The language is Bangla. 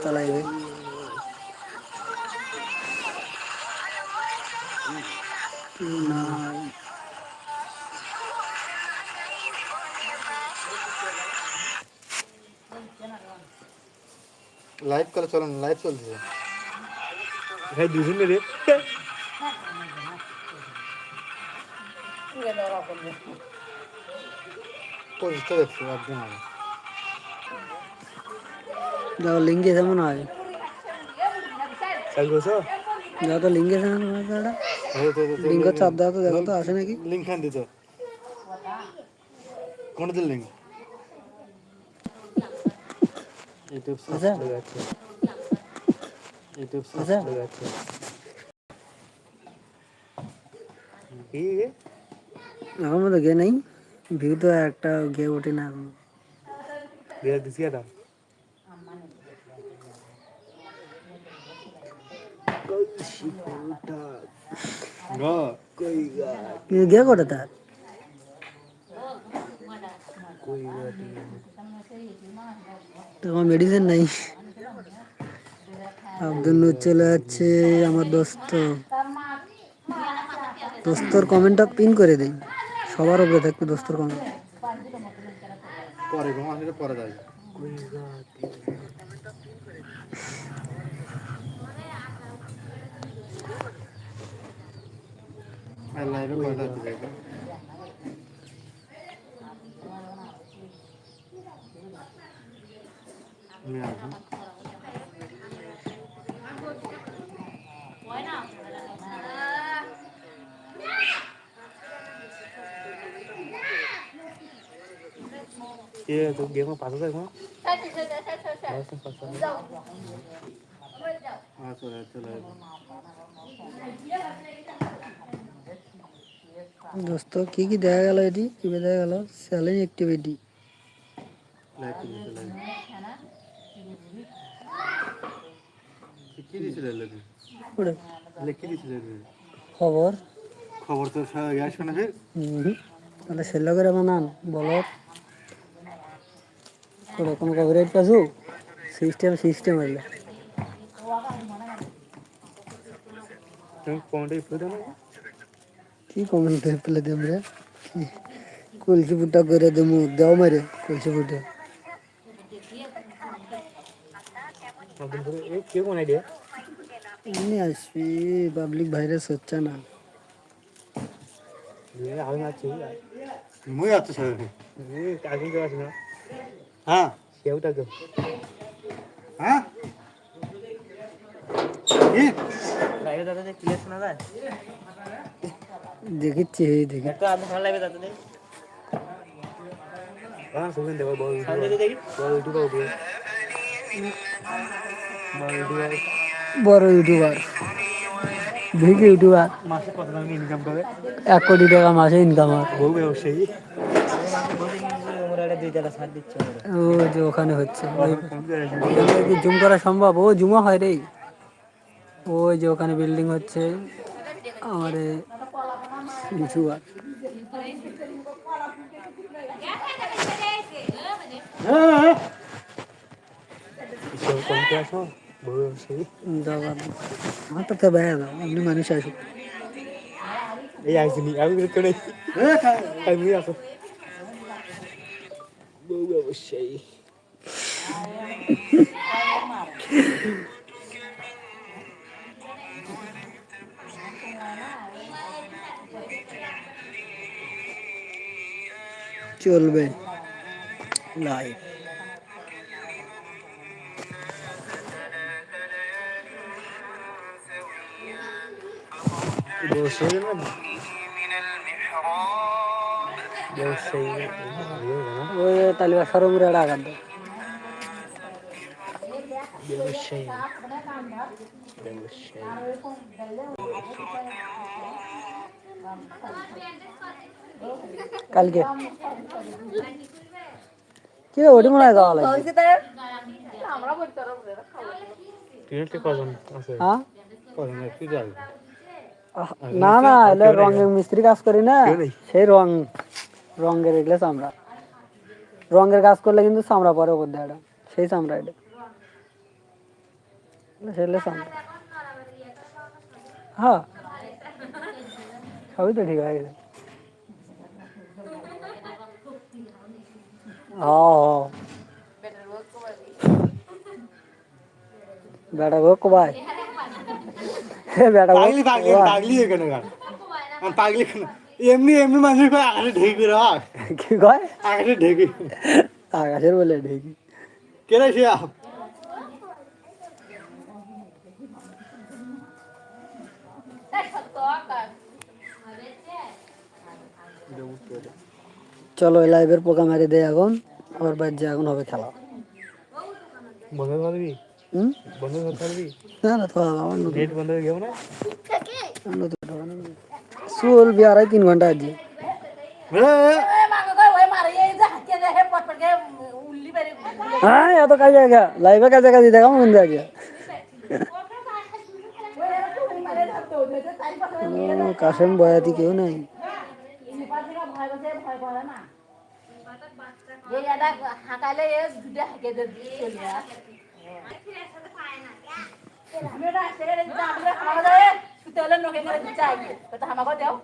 অবস্থা লাইভে না লাইভ কলে চলো না লাইভ চলছে ভাই দুজন রে পঁচিশটা দেখছি একদিন আগে দেখো লিঙ্ক গেছে মনে হয় দেখো তো লিঙ্ক গেছে মনে হয় দাদা লিঙ্ক চাপ দাও তো দেখো তো আসে নাকি? লিঙ্ক খান দিত। কোনটা লিঙ্ক ইউটিউব আছে ইউটিউব কি আমার মধ্যে গে নেই। ভিউ তো একটা গে ওঠে না এখন। দিছি এটা। গে করে তার? তোমার মেডিসিন নাই? আব্দুল চলে যাচ্ছে আমার দোস্ত। দোস্তর কমেন্টটা পিন করে দেই সবার উপরে থাকবে দোস্তর কমেন্ট পরে ঘুম আসলে পরে যাই লাইভে কয়টা দিবে আমি আসব এ তো গেম পাস আছে এখন হ্যাঁ চলে যাচ্ছে লাইভ দোস্ত কি কি দেখা গেল এটি? কি দেখা গেল? চ্যালেঞ্জ অ্যাক্টিভিটি খবর? খবর তো গ্যাস শুনে ফির হুম। তাহলে সেলো করে বানান বলো। করে কোনো কভারেজ পাসু সিস্টেম সিস্টেম হইলে। তুমি কোনটা ইফু দাও না। কি কমেন্ট পেলে দেব রে? কলসি ফুটা করে দেবো দেও মারে কলসি ফুটে এমনি আসবি পাবলিক ভাইরাস হচ্ছে না। মুই আছো না হ্যাঁ। সেউটা কে? হ্যাঁ দাদা ক্লিয়ার শোনা যায় দেখিচ্ছি দেখি হ্যাঁ শুনুন দেখো বড় ইউটিউবার। বিগ ইউটিউবার মাসে কত টাকা ইনকাম করে এক কোটি টাকা মাসে ইনকাম হয় বউ ব্যবসায়ী দুই ছাড় দিচ্ছে ও যে ওখানে হচ্ছে। কি জুম করা সম্ভব? ও জুমও হয় রে। ওই যে ওখানে বিল্ডিং হচ্ছে। আমার ইউটিউবার কমতে আসো? বউ ব্যবসায়ী দাদা আমার তো বেড়া দাও মানুষ আসুক। এই আইসিনি আমি নেই আমি আসো। বউ চলবে। লাইভ সরমুরে আঘাত দাও ব্যবসায়ী ব্যবসায়ী কালকে। কি রে, ওটি মনে হয় যাওয়া লাগবে টিকিট কজন আছে হ্যাঁ কজন কি যাবে আহ, না না এলে রঙের মিস্ত্রি কাজ করি না কেউ নেই? সেই রং রঙের এগুলো চামড়া রঙের কাজ করলে কিন্তু চামড়া পরে উপর দেয় এটা সেই চামড়া এটা সেলে শান্ত হ্যাঁ সবই তো ঠিক হয়ে গেছে হ্যাঁ হ্যাঁ বেটা গো কবাই বেটা পাগলি পাগলি পাগলি এখানে গান। পাগলি কেন এমনি এমনি মানুষ কয় আকাশে ঢেকে রাখ কি কয়? আকাশে ঢেকে। আকাশের বলে ঢেকি। কেন সে চলো লাইভের পোকা মেরে দেয় এখন আবার বাজ্যে এখন হবে খেলা। বন্ধ করে পারবি না না তো আমার নতুন বন্ধ হয়ে গেল না? তিন ঘণ্টা আজকে। হ্যাঁ এত কাজে আগে। লাইভে কাজে কাজে দেখাম মন আগে। কাশেম বয়াতি কেউ নাই। হাঁকালে দুটা হাঁকে চলে আস আমি ওটা আসতে গেলে খাওয়া যায় শুতে হলে নখে করে চাই আমাকে দেও।